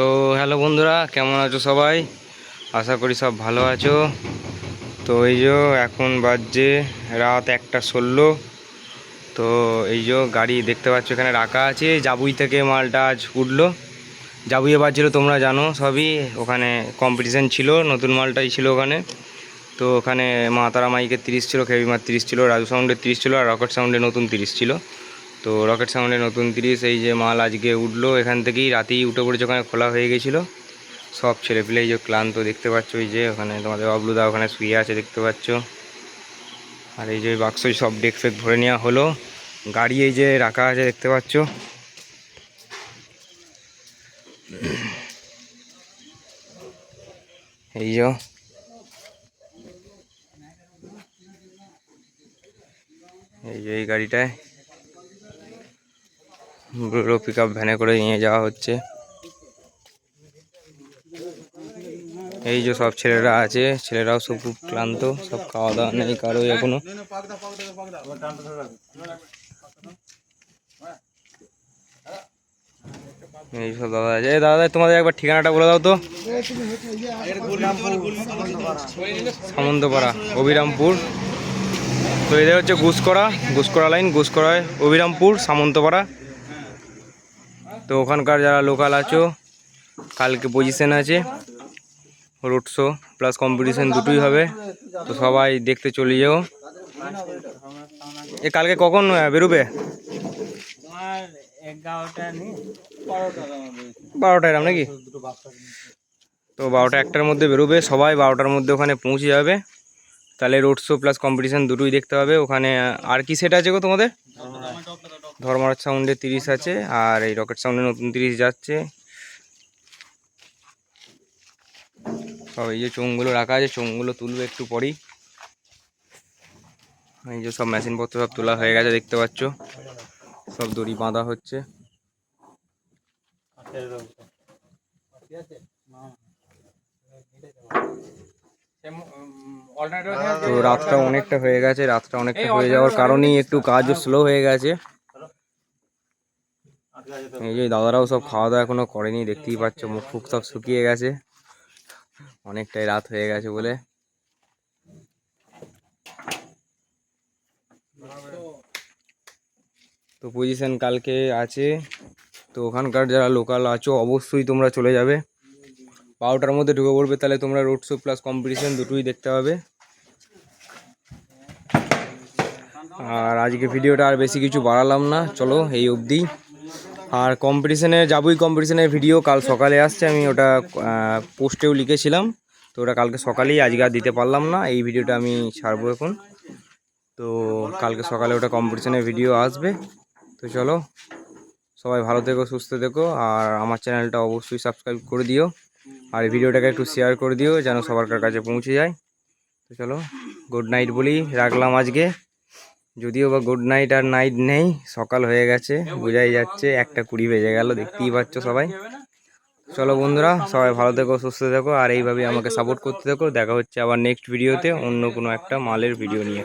তো হ্যালো বন্ধুরা, কেমন আছো সবাই? আশা করি সব ভালো আছো। তো এই যে এখন বাজছে রাত একটা ষোলো। তো এই যে গাড়ি দেখতে পাচ্ছ এখানে রাখা আছে। জাবুই থেকে মালটা আজ উঠল। জাবুইয়ে বাজছিল তোমরা জানো সবই। ওখানে কম্পিটিশান ছিল, নতুন মালটাই ছিল ওখানে। তো ওখানে মা তারা মাইকের তিরিশ ছিল, খেবিমার তিরিশ ছিল, রাজু সাউন্ডের তিরিশ ছিল, আর রকেট সাউন্ডের নতুন তিরিশ ছিল। তো রকেট সাউন্ডের নতুন তিরিশ, এই যে মাল আজকে উঠল, এখান থেকেই রাতেই উঠে পড়েছে, ওখানে খোলা হয়ে গেছিল। সব ছেলেপিলে এই যে ক্লান্ত দেখতে পাচ্ছ, এই যে ওখানে তোমাদের বাবলুদা ওখানে শুয়ে আছে দেখতে পাচ্ছ। আর এই যে বাক্স সব ডেক ফেক ভরে নেওয়া হলো। গাড়ি এই যে রাখা আছে দেখতে পাচ্ছ। এই যে। এই যে এই গাড়িটায়। ব্লুরো পিক আপ ভ্যানে করে নিয়ে যাওয়া হচ্ছে। এই যে সব ছেলেরা আছে, ছেলেরাও সব খুব ক্লান্ত, সব খাওয়া দাওয়া নেই কারও এখনও। এই সব দাদা আছে। এই দাদা, তোমাদের একবার ঠিকানাটা বলে দাও তো। সামন্তপাড়া, অবিরামপুর। তো এদের হচ্ছে ঘুসকরা ঘুসকরা লাইন ঘুসকরায় অবিরামপুর, সামন্তপাড়া। তো ওখানকার যারা লোকাল আছো, কালকে পজিশন আছে রোড শো প্লাস কম্পিটিশন দুটোই হবে, তো সবাই দেখতে চলে যাও। এ কালকে কখন বেরোবে? বারোটা এরম নাকি? তো বারোটা একটার মধ্যে বেরোবে, সবাই বারোটার মধ্যে ওখানে পৌঁছে যাবে। তাহলে রোড শো প্লাস কম্পিটিশান দুটোই দেখতে হবে, ওখানে, আর কি সেট আছে গো তোমাদের? ধর্মরাজ সাউন্ডে তিরিশ আছে, আর এই রকেট সাউন্ডে নতুন তিরিশ যাচ্ছে। সব এই যে চোঙগুলো রাখা আছে, চোঙগুলো তুলবে একটু পরেই। এই যে সব মেশিনপত্র সব তোলা হয়ে গেছে, দেখতে পাচ্ছ। সব দড়ি বাঁধা হচ্ছে। তো রাতটা অনেকটা হয়ে গেছে, রাতটা অনেকটা হয়ে যাওয়ার কারণেই একটু কাজও স্লো হয়ে গেছে। এই দাদারাও সব খাওয়া দাওয়া এখনও করেনি, দেখতেই পাচ্ছ, মুখ ফুক সব শুকিয়ে গেছে। অনেকটাই রাত হয়ে গেছে বলে। তো পজিশন কালকে আছে। তো ওখানকার যারা লোকাল আছো, অবশ্যই তোমরা চলে যাবে। বারোটার মধ্যে ঢুকে পড়বে, তাহলে তোমরা রোড শো প্লাস কম্পিটিশন দুটোই দেখতে পাবে। আর আজকে ভিডিওটা আর বেশি কিছু বাড়ালাম না, চলো এই অবধি। আর কম্পিটিশানে যাবই কম্পিটিশনের ভিডিও কাল সকালে আসছে, আমি ওটা পোস্টেও লিখেছিলাম। তো ওটা কালকে সকালেই, আজকে আর দিতে পারলাম না, এই ভিডিওটা আমি ছাড়বো এখন। তো কালকে সকালে ওটা কম্পিটিশনের ভিডিও আসবে। তো চলো, সবাই ভালো থেকো, সুস্থ থেকো, আর আমার চ্যানেলটা অবশ্যই সাবস্ক্রাইব করে দিও। আর ভিডিওটাকে একটু শেয়ার করে দিও, যেন সবার কাছে পৌঁছে যায়। তো চলো গুড নাইট বলি, রাখলাম আজকে। যদিও বা গুড নাইট আর নাইট নেই, সকাল হয়ে গেছে, বোঝাই যাচ্ছে একটা কুড়ি বেজে গেল, দেখতেই পাচ্ছ সবাই। চলো বন্ধুরা, সবাই ভালো থেকো, সুস্থ থেকো, আর এইভাবে আমাকে সাপোর্ট করতে থেকো, দেখা হচ্ছে আবার নেক্সট ভিডিওতে অন্য কোনো একটা মালের ভিডিও নিয়ে।